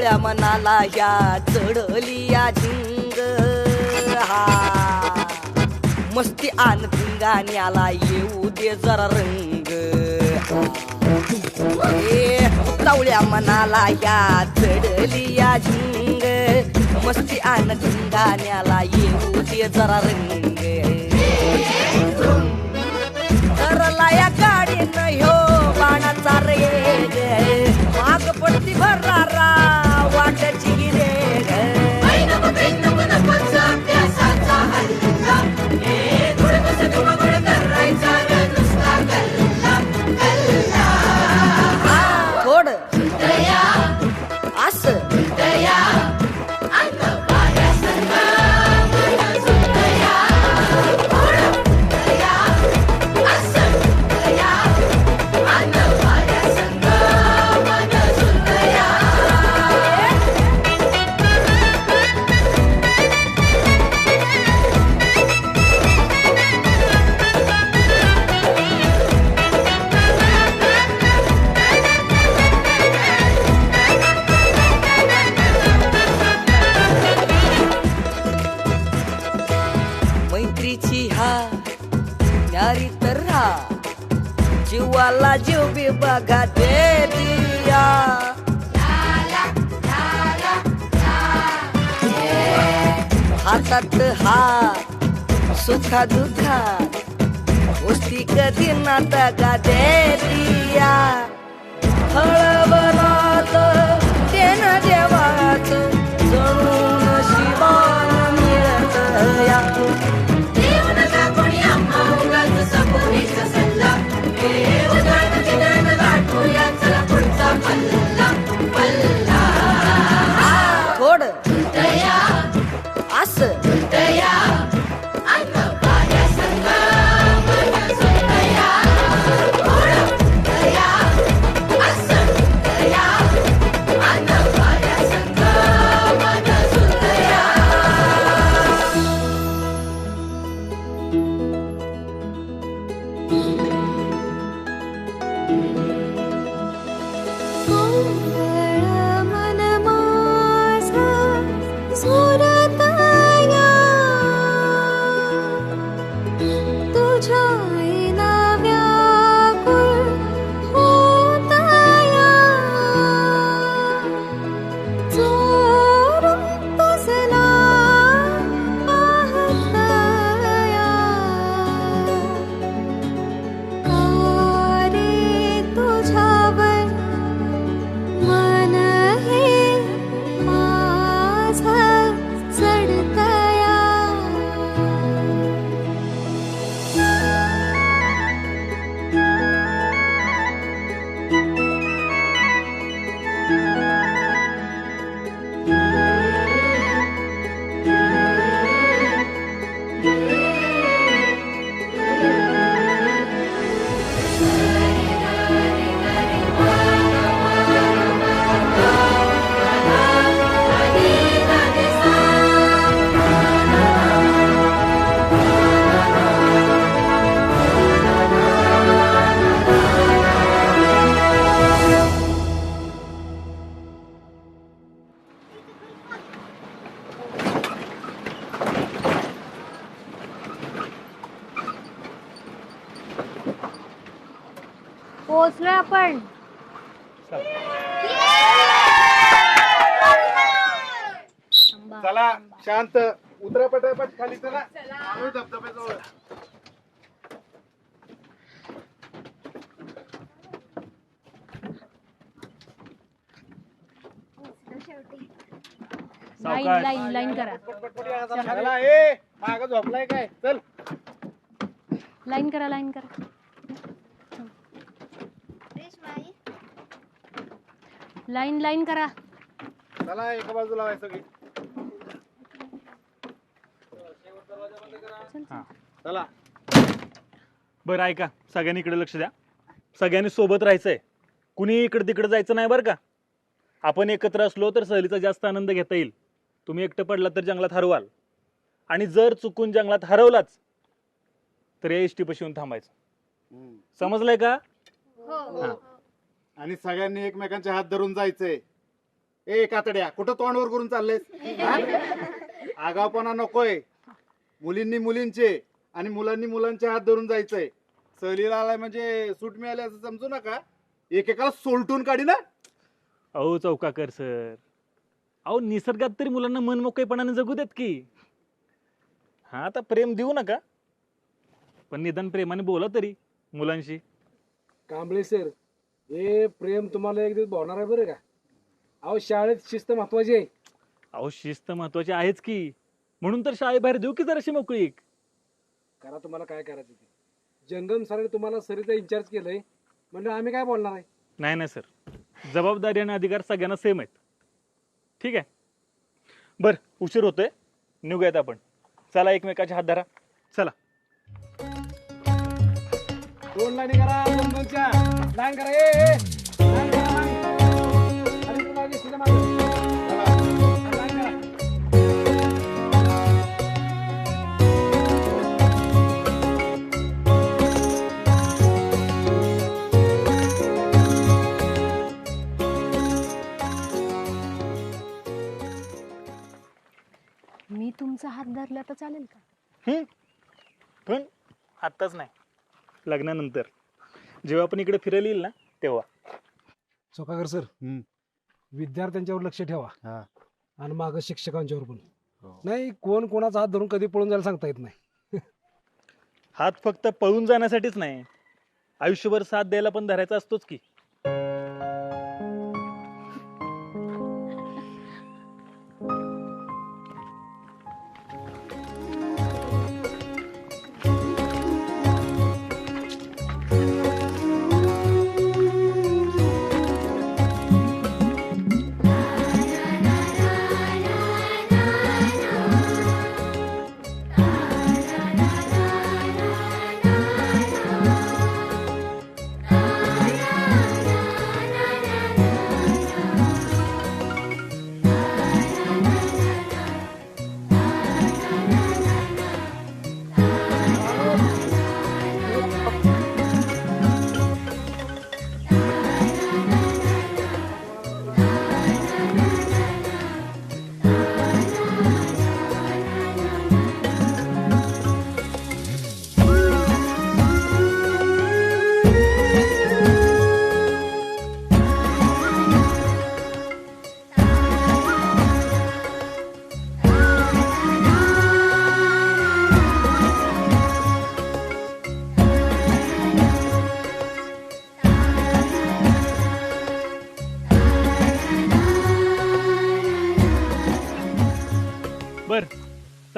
उतावळ्या मनाला या चढली या झिंग. हा. मस्ती आन धिंगाण्याला येऊ दे जरा रंग. ए मनाला या चढली या झिंग. मस्ती आन धिंगाण्याला येऊ दे जरा रंग. करला या गाडीनं ह्यो बाणाचा रे माग पडती भरारा வாட்டச்சிக்கிறேன் बघा दे दिया. हातात हात सुखा दुखा गोष्टी कधी ना तगा दे दिया. हळवरात तेन देवाच जणू माझं चला. शांत. उतरा पटापट खाली चला. धबधब्याजवळ. लाईन लाईन लाईन करा. मागाला. ए मागं झोपलाय काय? चल. लाईन करा लाईन करा. लाईन लाईन करा. चला एका बाजूला व्हाय सगळी. चला बरं ऐका. सगळ्यांनी इकडे लक्ष द्या. सगळ्यांनी सोबत राहायचंय. कुणी इकडे तिकडे जायचं नाही बरं का? आपण एकत्र असलो तर सहलीचा जास्त आनंद घेता येईल. तुम्ही एकटं पडला तर जंगलात हरवाल. आणि जर चुकून जंगलात हरवलाच तर या एस टी येऊन थांबायचं. समजलंय का? हा. आणि सगळ्यांनी एकमेकांचे हात धरून जायचंय. ए कातड्या कुठं तोंडवर करून चाललेस? हा? आगावपणा नकोय. मुलींनी मुलींचे आणि मुलांनी मुलांचे हात धरून जायचंय. सहलीला आलाय म्हणजे सूट मिळाली असं समजू नका. एकेकाला सोलटून काढी ना. अहो चौकाकर सर. अहो निसर्गात तरी मुलांना मन मोकळेपणाने जगू देत की. हा आता प्रेम देऊ नका. पण निदान प्रेमाने बोला तरी मुलांशी. कांबळे सर हे प्रेम तुम्हाला एक दिवस भावणार आहे बरं का? अहो शाळेत शिस्त महत्वाची आहे. अहो शिस्त महत्वाची आहेच की. म्हणून तर शाळेबाहेर देऊ की जराशी मोकळीक करा तुम्हाला काय करायचं ते. जंगम सरांनी तुम्हाला सरीचा इंचार्ज केलंय. म्हणजे आम्ही काय बोलणार आहे? नाही नाही सर. जबाबदारी आणि अधिकार सगळ्यांना सेम आहेत. ठीक आहे? बर उशीर होतोय. निघूयात आपण. चला एकमेकाच्या हात धरा. चला. दोन लाईनी करा दोन दोनच्या लाईन करा ए ए, लाईन करा लाईन आणि तुम्हाला दिसते मागं. लाईन करा. मी तुमचा हात धरला तर चालेल का? हम्म. पण आत्ताच नाही. लग्नानंतर. जेव्हा आपण इकडे फिरायला येईल ना तेव्हा. चोकाकर सर हम्म. विद्यार्थ्यांच्यावर लक्ष ठेवा. हा. आणि माग शिक्षकांच्यावर पण. हो. नाही कोण कोणाचा हात धरून कधी पळून जायला सांगता येत नाही. हात फक्त पळून जाण्यासाठीच नाही. आयुष्यभर साथ द्यायला पण धरायचा असतोच की.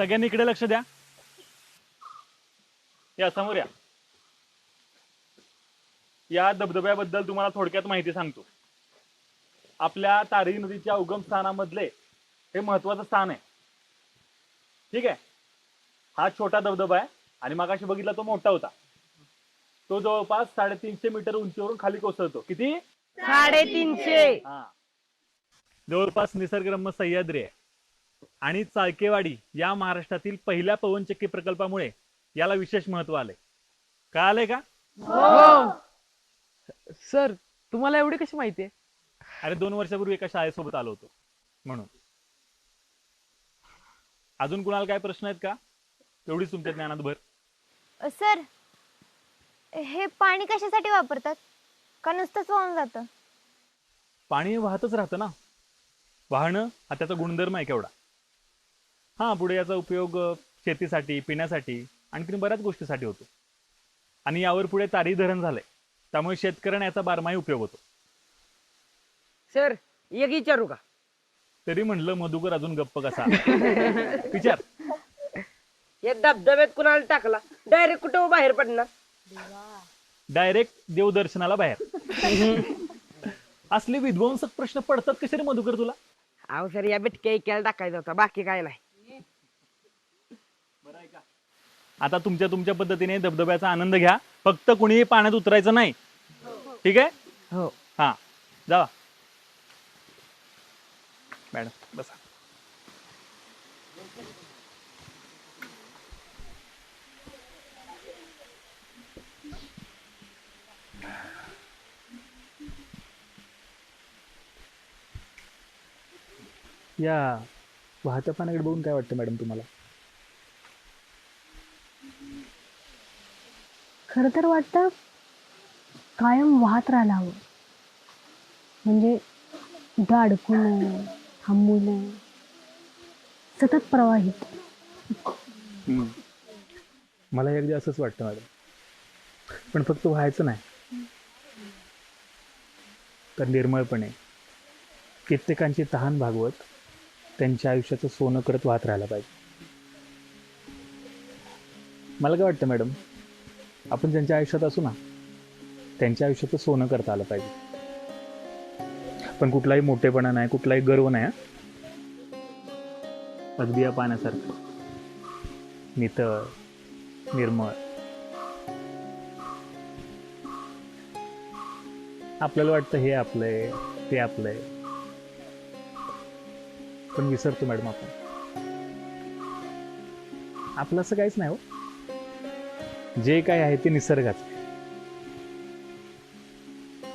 सगळ्यांनी इकडे लक्ष द्या. या समोर या. या धबधब्याबद्दल तुम्हाला थोडक्यात माहिती सांगतो. आपल्या तारी नदीच्या उगम स्थानामधले हे महत्वाचं स्थान आहे. ठीक आहे? हा छोटा धबधबा आहे आणि मागाशी बघितला तो मोठा होता. तो जवळपास साडेतीनशे मीटर उंचीवरून खाली कोसळतो. किती? साडेतीनशे. हा. जवळपास निसर्गरम्य सह्याद्री आहे. आणि चाळकेवाडी या महाराष्ट्रातील पहिल्या पवनचक्की प्रकल्पामुळे याला विशेष महत्त्व आलंय. का? आलंय का सर तुम्हाला एवढी कशी माहिती आहे? अरे दोन वर्षापूर्वी एका शाळेसोबत आलो होतो म्हणून. अजून कुणाला काय प्रश्न आहेत का? तेवढीच तुमच्या ज्ञानात भर सर हे पाणी कशासाठी वापरतात? का नुसतंच वाहून जातं? पाणी वाहतच राहतं ना. वाहणं हा त्याचा गुणधर्म आहे केवढा. हा पुढे याचा उपयोग शेतीसाठी पिण्यासाठी आणखीन बऱ्याच गोष्टीसाठी होतो. आणि यावर पुढे तारी धरण झालंय. त्यामुळे शेतकऱ्यांना याचा बारमाही उपयोग होतो. सर एक विचारू का? तरी म्हणलं मधुकर अजून गप्प कसा? विचार. या धबधब्यात कुणाला टाकला डायरेक्ट कुठं बाहेर पडणार? डायरेक्ट देवदर्शनाला बाहेर. असले विध्वंसक प्रश्न पडतात कसे रे मधुकर तुला? अहो सर या बिटक्या ऐकायला टाकायचा होता बाकी काय नाही. आता तुमच्या तुमच्या पद्धतीने धबधब्याचा आनंद घ्या. फक्त कुणीही पाण्यात उतरायचं नाही. ठीक आहे? हो. हा. जावा मॅडम बसा. या वाहत्या पाण्याकडे बघून काय वाटतं मॅडम तुम्हाला? खरं तर वाटतं कायम वाहत राहायला हवं म्हणजे कुठं अडकू नये थांबू नये. सतत प्रवाहित. मला अगदी असंच वाटतं मॅडम. पण फक्त व्हायचं नाही. तर निर्मळपणे कित्येकांची तहान भागवत त्यांच्या आयुष्याचं सोनं करत वाहत राहायला पाहिजे. मला काय वाटतं मॅडम? आपण ज्यांच्या आयुष्यात असू ना त्यांच्या आयुष्याचं सोनं करता आलं पाहिजे. पण कुठलाही मोठेपणा नाही कुठलाही गर्व नाही अगदी या पाण्यासारखं. नितळ निर्मळ. आपल्याला वाटतं हे आपलंय ते आपलंय. पण विसरतो मॅडम आपण. आपलं असं काहीच नाही हो. जे काय आहे ते निसर्गाच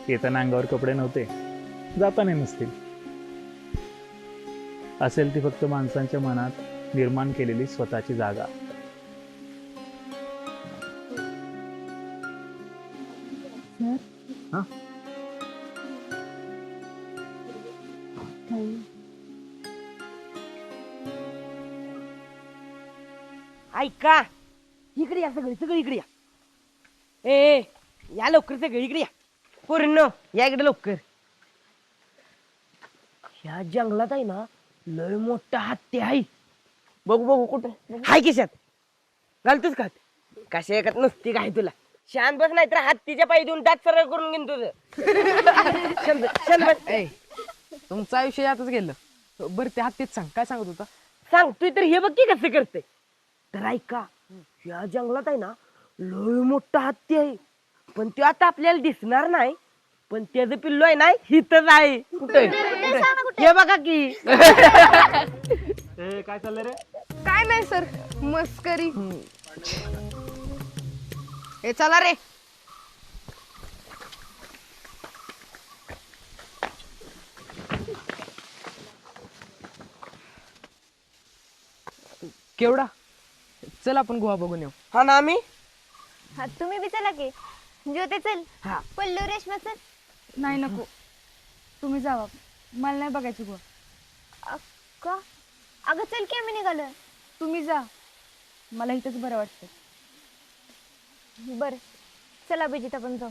येताना अंगावर कपडे नव्हते. जाताना नसतील. असेल ती फक्त माणसांच्या मनात निर्माण केलेली स्वतःची जागा. हा? ऐका इकडे या सगळी सगळी इकडे या. ए ए, या लवकर सगळी इकडे या. पूर्ण या इकडे लवकर. ह्या जंगलात आहे ना लय मोठा हत्ती आहे. बघू बघू कुठं? हाय किशात घालतोच का? कशा एकात नसती काय तुला. शांत बस नाही तर हत्तीच्या पायी देऊन दात सरळ करून घेईन तुझं. शांत शांत बस. ए तुमचं आयुष्य यातच गेलं. बरं त्या हत्तीत सांग काय सांगत होता? सांगतोय तर हे बघ की कसं करते तर ऐका या जंगलात आहे ना लय मोठा हत्ती आहे. पण ते आता आपल्याला दिसणार नाही. पण त्याचं पिल्लो आहे ना हिथच आहे. कुठे? हे बघा की. ए काय चाललंय रे? काय नाही सर. मस्करी हे चला रे. केवढा? चल आपण गुहा बघून येऊ. हा ना आम्ही? हा तुम्ही बी चला की. ज्योते चल. हा. पल्लू रेशमा चल. नाही नको. तुम्ही जावा. मला नाही बघायची गुहा. का अगं चल की आम्ही निघालो. तुम्ही जा. मला इथंच बरं वाटतं बर. चला अभिजित आपण जाऊ.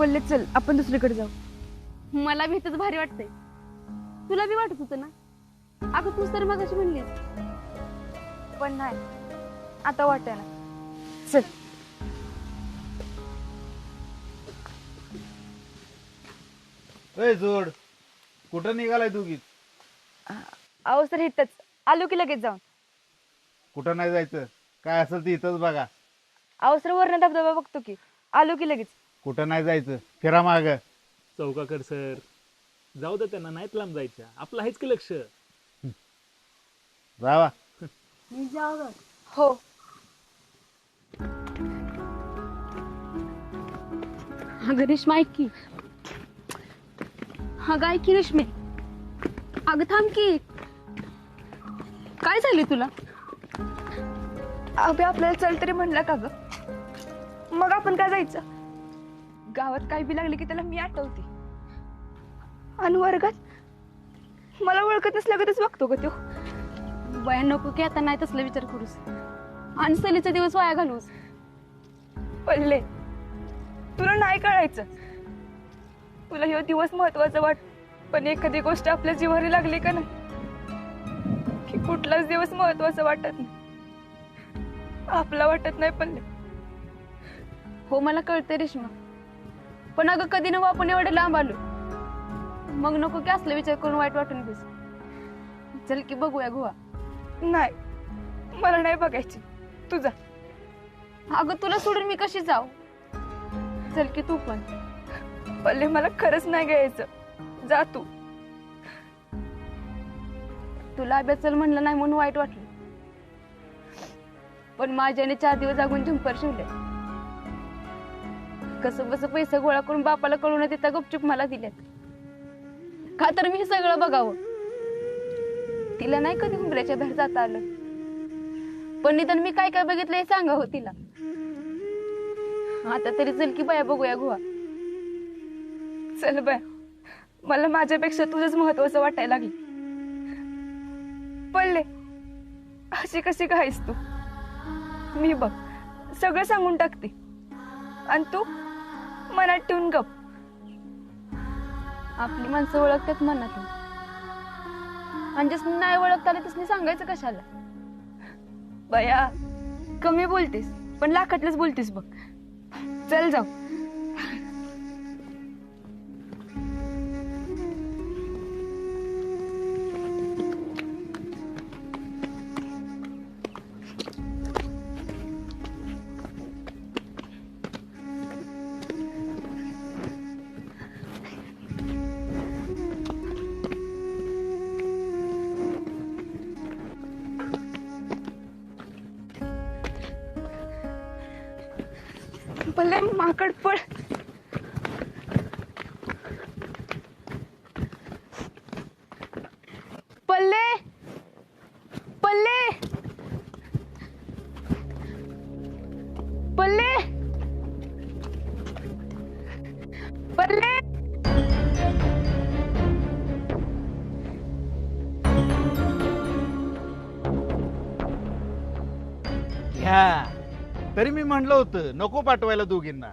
चल पल्ले चल आपण दुसरीकडे जाऊ. मला भी इथंच भारी वाटतंय. तुला बी वाटत होतं ना? अगं तूच तर मग म्हणलीस. पण नाही. आता वाटत ना. चल. ए जोड. कुठं निघालाय दोघीच अहो सर इथंच. आलो की लगेच जाऊन. कुठं नाही जायचं? काय असेल ते इथंच बघा. अहो सर वरण धबधबा बघतो की. आलो की लगेच. कुठं नाही जायचं? फिरा माग. चौकाकर सर जाऊ दे त्यांना नाहीत लांब जायच्या. आपलं आहेच की लक्ष? जावा हो. अगं रेश्मा ऐक की. अगं ऐक की रेश्मे? अगं थांब की. काय झाले तुला? अभि आपल्याला चल तरी म्हणला का ग? मग आपण काय जायचं? गावात काय बी लागले की त्याला मी आठवते. आणि वर्गात? मला ओळखत नसल्यागतच बघतो ग तो वया नको की आता नाही तसला विचार करूस. आणि सलीचा दिवस वाया घालूस पल्ले तुला नाही कळायचं. तुला हे दिवस महत्त्वाचा वाट पण एखादी गोष्ट आपल्या जीवारी लागली का नाही? की कुठलाच दिवस महत्त्वाचा वाटत नाही. आपला वाटत नाही पल्ले हो मला कळते रेश्मा. पण अगं कधी नव आपण एवढे लांब आलो. मग नको की असला विचार करून वाईट वाटून घेस चल की बघूया गुहा. नाही मला नाही बघायची. तुझा अगं तुला सोडून मी कशी जाऊ? चल की तू पण. पल्ले मला खरंच नाही घ्यायचं. जा तू. तुला अभ्यास चल म्हणलं नाही म्हणून वाईट वाटलं. पण माझ्याने चार दिवस जागून झुंपर शिवले कसं बस पैसे गोळा करून बापाला कळून देता गुपचूप मला दिल्यात. का तर मी सगळं बघावं. तिला नाही कधी उंबऱ्याच्या बाहेर जाता आलं. पण निदान मी काय काय बघितलं हे सांगावं हो तिला. आता तरी चल की बाया बघूया गुहा. चल बाय. मला माझ्यापेक्षा तुझंच महत्वाचं वाटायला लागलं. पडले अशी कशी काहीस तू? मी बघ. सगळं सांगून टाकते. आणि तू? मनात ठेवून गप. आपली माणसं ओळखतात मनातून. आणि जसं नाही ओळखता आलं त्यासनी सांगायचं कशाला? बया कमी बोलतेस पण लाखातलंच बोलतेस बघ. चल जाऊ. भले माकड पळ पल्ले पल्ले पल्ले पल्ले। घ्या तरी मी म्हणलं होतं नको पाठवायला दोघींना.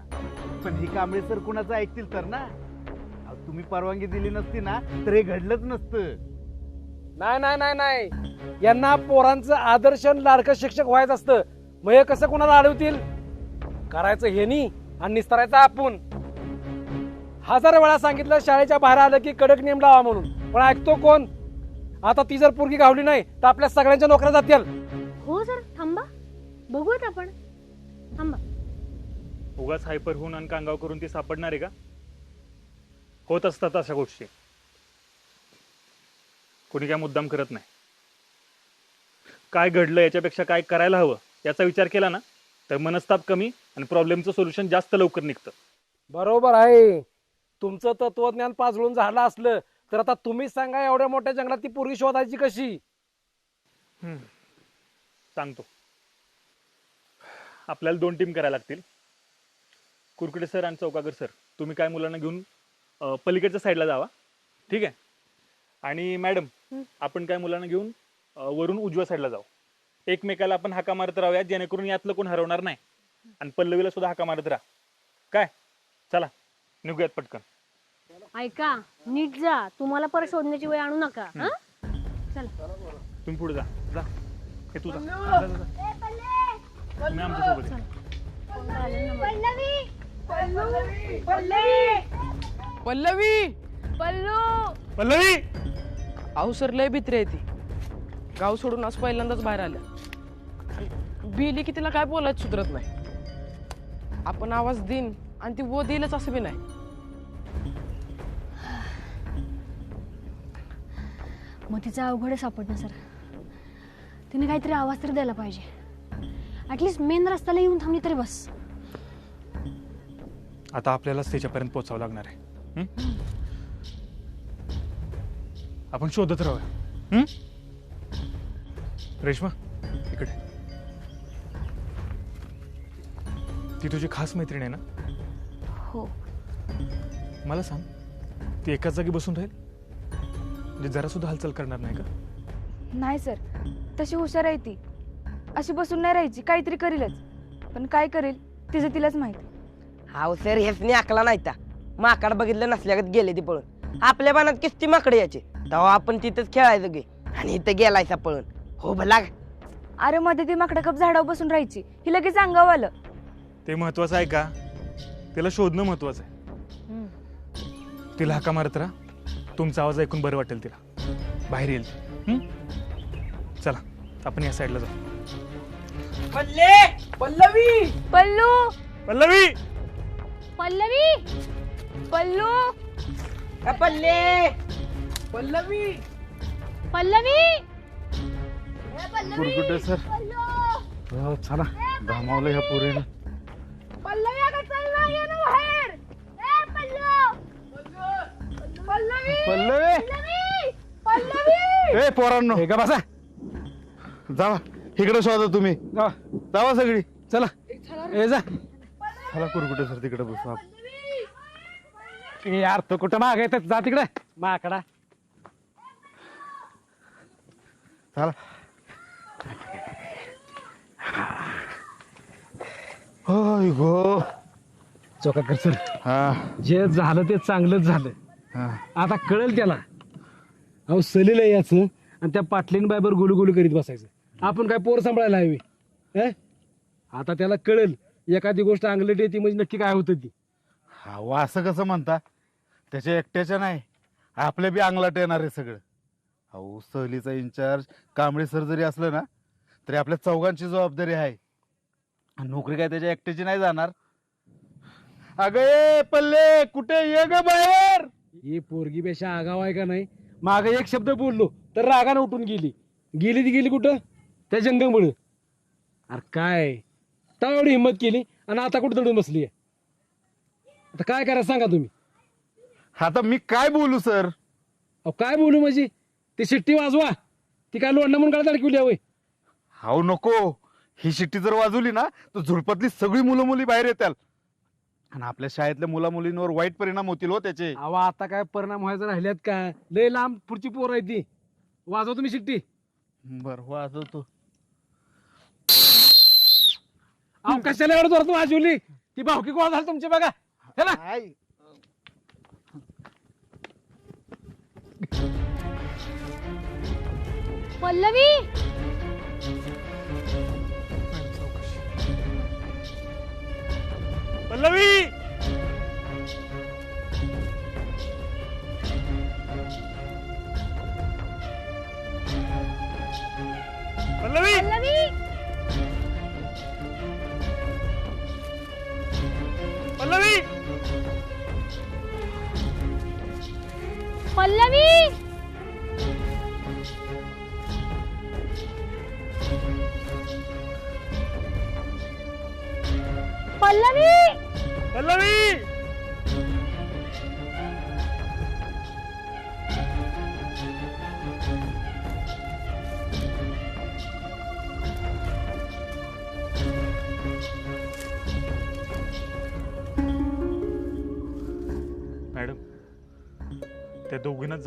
पण ही कांबळे सर कुणाचं ऐकतील तर ना? अहो, तुम्ही परवानगी दिली नसती ना तर हे घडलंच नसतं. नाही नाही नाही नाही. यांना पोरांचं आदर्श आणि लाडकं शिक्षक व्हायचं असतं. मग हे कसं कोणाला अडवतील? करायचं हेनी आणि निस्तारायचं आपण. हजार वेळा सांगितलं शाळेच्या बाहेर आलं की कडक नियम लावा म्हणून. पण ऐकतो कोण? आता ती जर पोरगी गावली नाही तर आपल्या सगळ्यांच्या नोकऱ्या जातील. हो सर थांबा. बघूयात आपण. थांबा उगाच हायपर होऊन आणि कांगाव करून ती सापडणार आहे का? होत असतात अशा गोष्टी. कोणी काय मुद्दाम करत नाही. काय घडलं याच्यापेक्षा काय करायला हवं याचा विचार केला ना तर मनस्ताप कमी आणि प्रॉब्लेमचं सोल्युशन जास्त लवकर निघतं. बरोबर आहे. तुमचं तत्वज्ञान पाजळून झालं असलं तर आता तुम्हीच सांगा एवढ्या मोठ्या जंगलात ती पोरगी शोधायची कशी? सांगतो. आपल्याला दोन टीम करायला लागतील. कुरकुटे सर आणि चौकागर सर तुम्ही काय मुलांना घेऊन पलीकडच्या साईडला जावा. ठीक आहे? आणि मॅडम आपण काय मुलांना घेऊन वरून उजव्या साईडला जाऊ. एकमेकाला आपण हाका मारत राहूया जेणेकरून यातलं कोण हरवणार नाही. आणि पल्लवीला सुद्धा हाका मारत राहा. काय? चला निघूयात पटकन. ऐका नीट जा. तुम्हाला परत शोधण्याची वेळ आणू नका. हा. चला. तुम्ही पुढे जा. जा. हे तू जा. जा जा, जा. तुम्ही आमच्यासोबत. पल्लवी! पल्लू! पल्लवी! अहो सर लय भित्री आहे ती. गाव सोडून आज पहिल्यांदाच बाहेर आल्या. बिली की तिला काय बोलायचं सुधरत नाही. आपण आवाज देईन आणि ती वो देईलच असं बी नाही. मग तिचा अवघड आहे सापडणं सर. तिने काहीतरी आवाज तरी द्यायला पाहिजे. ऍटलिस्ट मेन रस्त्याला येऊन थांबली तरी बस. आता आपल्यालाच त्याच्यापर्यंत पोचावं लागणार आहे. हं? आपण शोधत राहूया. हं? रेश्मा इकडे. ती तुझी खास मैत्रीण आहे ना? हो. मला सांग ती एकाच जागी बसून राहील? म्हणजे जरा सुद्धा हालचाल करणार नाही का? नाही सर. तशी हुशार आहे ती. अशी बसून नाही राहायची काहीतरी करेलच. पण काय करेल तिचं तिलाच माहिती. हाव सर हेच अकला नाही ता. माकड बघितलं नसल्यागत गेले ते पळून. आपल्या मनात किस्ती माकडे यायचे. तेव्हा आपण तिथंच खेळायचं गे. आणि इथं गेलायचा पळून. हो भला. अरे मध्ये ती माकडं कप झाडावर बसून राहायची. ही लगेच अंगावर आलं ते महत्वाचं आहे का? तिला शोधणं महत्वाचं आहे. तिला हाका मारत राहा. तुमचा आवाज ऐकून बरं वाटेल तिला. बाहेर येईल ती. हं? चला आपण या साईडला जाऊ. पल्ले पल्लवी! पल्लू! पल्लवी! पल्लवी! पल्लू! ए, पल्ले! पल्लवी! पल्लवी! कुरकुटे सर। अहो, चला. धामावलं ह्या पोरीनं. पल्लवी! पल्लवी! पल्लवी! ए पोरांनो. हे का बसा? जावा. इकडे शोधा तुम्ही. जा. जावा सगळी. चला. ए जा. चला कुरकुटे सर तिकडे बसू. ए यार तो कुठं माग येतात जा तिकडे. माकडा. चला. होय गो. चोका कर सर हा. जे झालं ते चांगलंच झालं. हा. आता कळेल त्याला. अहो सलील आहे याचं आणि त्या पाटलीन बायबर गुलू गुलू करीत बसायचं. आपण काय पोर सांभाळायला हवी? हे? आता त्याला कळेल एखादी गोष्ट अंगलट येते म्हणजे नक्की काय होतं ती. अहो असं कसं म्हणता? त्याच्या एकट्याच्या नाही आपल्या बी अंगलाट येणार आहे सगळं. अहो सहलीचा इन्चार्ज कांबळे सर जरी असलं ना तरी आपल्या चौघांची जबाबदारी आहे. नोकरी काय त्याच्या एकट्याची नाही जाणार? अगं ए पल्ले कुठे ये ग बाहेर? ही पोरगी पेक्षा आगाव आहे का नाही? माग एक शब्द बोललो तर रागानं उठून गेली. गेली ती गेली कुठं? त्या जंगमुळे अरे काय? तेव्हा एवढी हिंमत केली आणि आता कुठं दडून बसली आता काय करायचं सांगा तुम्ही? आता मी काय बोलू सर? अहो काय बोलू म्हणजे ती शिट्टी वाजवा. ती काय लोणं म्हणून काय अडकवली हवय हाऊ नको. ही शिट्टी जर वाजवली ना तर झुडपातली सगळी मुलं मुली बाहेर येतात आणि आपल्या शाळेतल्या मुला मुलींवर वाईट परिणाम होतील हो त्याचे. अहो आता काय परिणाम व्हायचा राहिल्यात का? लय लांब पुढची पोर आहे ती. वाजवा तुम्ही शिट्टी. बर वाजवतो. अहो कशाला एवढं जोरात वाजवली? ती भावकी गोळा झाली तुमची बघा. चला पल्लवी पल्लवी? पल्लवी! पल्लवी! पल्लवी?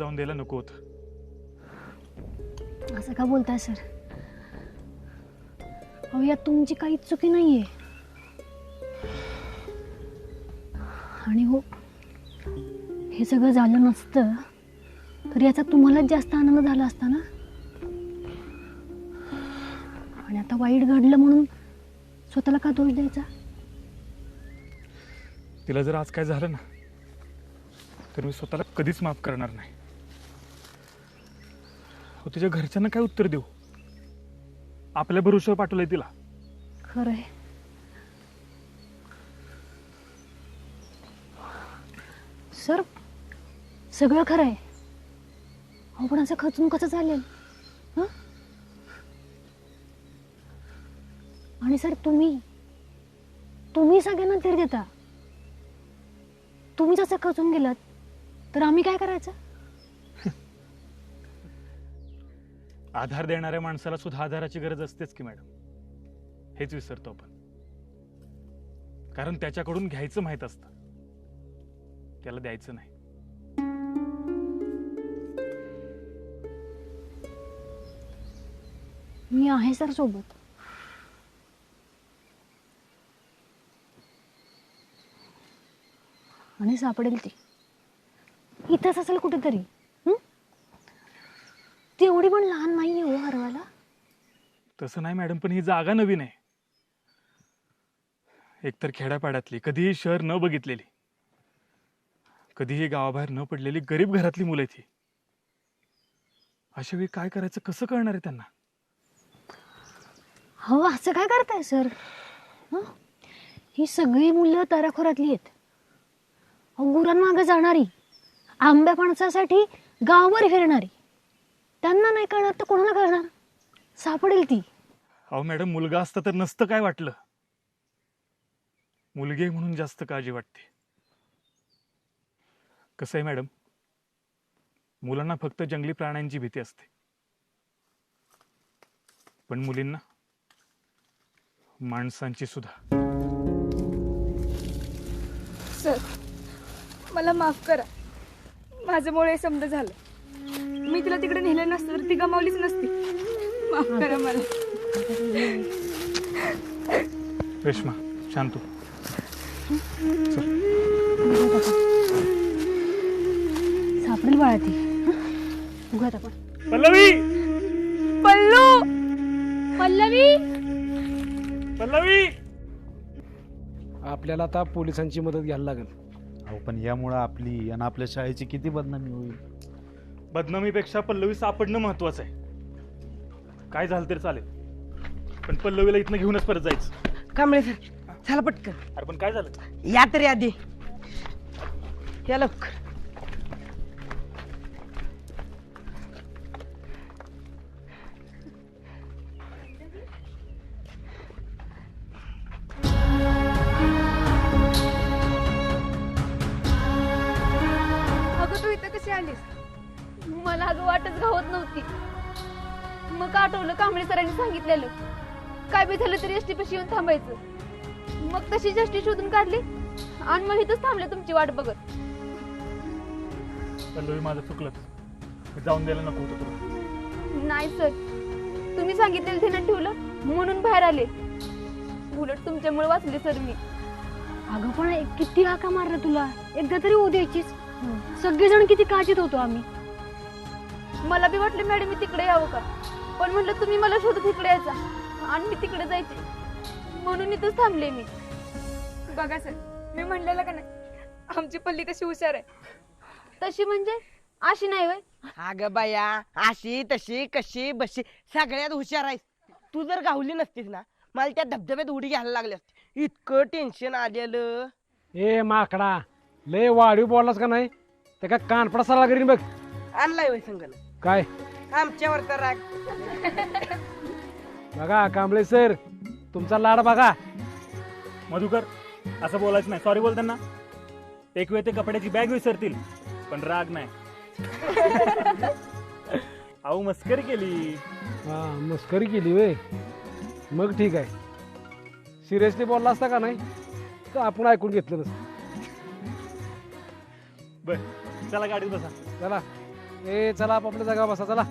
जाऊन द्यायला नको होतं. असं का बोलताय सर? अहो यात तुमची काहीच चुकी नाहीये. आणि हो हे सगळं झालं नसतं तर याचा तुम्हालाच जास्त आनंद झाला असता ना? आणि आता वाईट घडलं म्हणून स्वतःला का दोष द्यायचा? तिला जर आज काय झालं ना तर मी स्वतःला कधीच माफ करणार नाही. हो तिच्या घरच्यांना काय उत्तर देऊ? आपल्या भरोश्यावर पाठवलंय तिला. खरं आहे सर सगळं खरं आहे अहो पण असं खचून कसं चालेल? हं? आणि सर तुम्ही तुम्ही सगळ्यांना धीर देता. तुम्हीच असं खचून गेलात तर आम्ही काय करायचं? आधार देणाऱ्या माणसाला सुद्धा आधाराची गरज असतेच की मॅडम? हेच विसरतो आपण. कारण त्याच्याकडून घ्यायचं माहीत असतं. त्याला द्यायचं नाही. मी आहे सर सोबत. आणि सापडेल ती. इथंच असेल कुठेतरी. ती एवढी पण लहान नाही हो हरवायला. तसं नाही मॅडम पण ही जागा नवीन आहे. एकतर खेड्यापाड्यातली कधीही शहर न बघितलेली. कधीही गावाबाहेर न पडलेली गरीब घरातली मुलं आहेत ही. अशा वेळी काय करायचं कसं कळणार आहे त्यांना? हो असं काय करताय सर? हं? ही सगळी मुलं तराखोरातली आहेत. अहो, गुरांमागं जाणारी आंब्या फणसासाठी गावभर फिरणारी. त्यांना नाही कळणार तर कोणाला कळणार? सापडेल ती. अहो मॅडम मुलगा असता तर नसतं काय वाटलं? मुलगी आहे म्हणून जास्त काळजी वाटते. कसं आहे मॅडम? मुलांना फक्त जंगली प्राण्यांची भीती असते. पण मुलींना? माणसांची सुद्धा. सर मला माफ करा. माझ्यामुळे समजा झालं. मी तिला तिकडे नेलं नसतं तर ती गमावलीच नसती. माफ करा मला. रेश्मा शांतू सापडेल बाळा ती? उगाच आपण पल्लवी! पल्लू! पल्लवी! पल्लवी! आपल्याला आता पोलिसांची मदत घ्यायला लागेल. अहो पण यामुळं आपली आणि आपल्या शाळेची किती बदनामी होईल? बदनामीपेक्षा पल्लवी सापडणं महत्वाचं आहे. काय झालं तरी चालेल. पण पल्लवीला इथनं घेऊनच परत जायचं. कांबळे सर? चला पटकन. अरे पण काय झालं? या तरी आधी. या लवकर. सरांनी सांगितलेलं. काय बी झालं तरी एसटी पाशी येऊन थांबायचं. मग तशीच एसटी शोधून काढली आणि मग इथंच थांबले तुमची वाट बघत. पल्लवी माझं चुकलंच. मी जाऊन द्यायला नको होतं तुला. नाही सर. तुम्ही सांगितलेलं ध्यानात ठेवलं म्हणून बाहेर आले. उलट तुमच्यामुळे वाचले सर मी. अगं पण एक- किती हाका मारला तुला? एकदा तरी होऊ द्यायचीच सगळेजण किती काळजीत होतो आम्ही. मला बी वाटलं मॅडम मी तिकडे यावं का? पण म्हटलं तुम्ही मला शोधत इकडे यायचा आणि मी तिकडे जायचे. म्हणून इथंच थांबले मी. बघा सर मी म्हणलेलं का नाही? आमची पल्ली कशी हुशार आहे. तशी म्हणजे? अशी नाही वय अगं बाया अशी तशी कशी बशी सगळ्यात हुशार आहेस. तू जर गावली नसतीस ना मला त्या धबधब्यात उडी घ्यायला लागली असती. इतकं टेन्शन आलेलं. ए माकडा लय वाढीव बोललास का नाही? ते काय कानपडा सला करीन बघ. आणलाय वय संगण काय? आमच्यावर तर राग. बघा कांबळे सर तुमचा लाड बघा. मधुकर असं बोलायचं नाही. सॉरी बोल त्यांना. एक वेळ ते कपड्याची बॅग विसरतील पण राग नाही. अहो मस्करी केली. हा मस्करी केली वे मग ठीक आहे. सिरियसली बोलला असता का नाही? तर आपण ऐकून घेतलं नसतं? बर चला गाडीत बसा. चला. ए चला आपापल्या जागा बसा चला.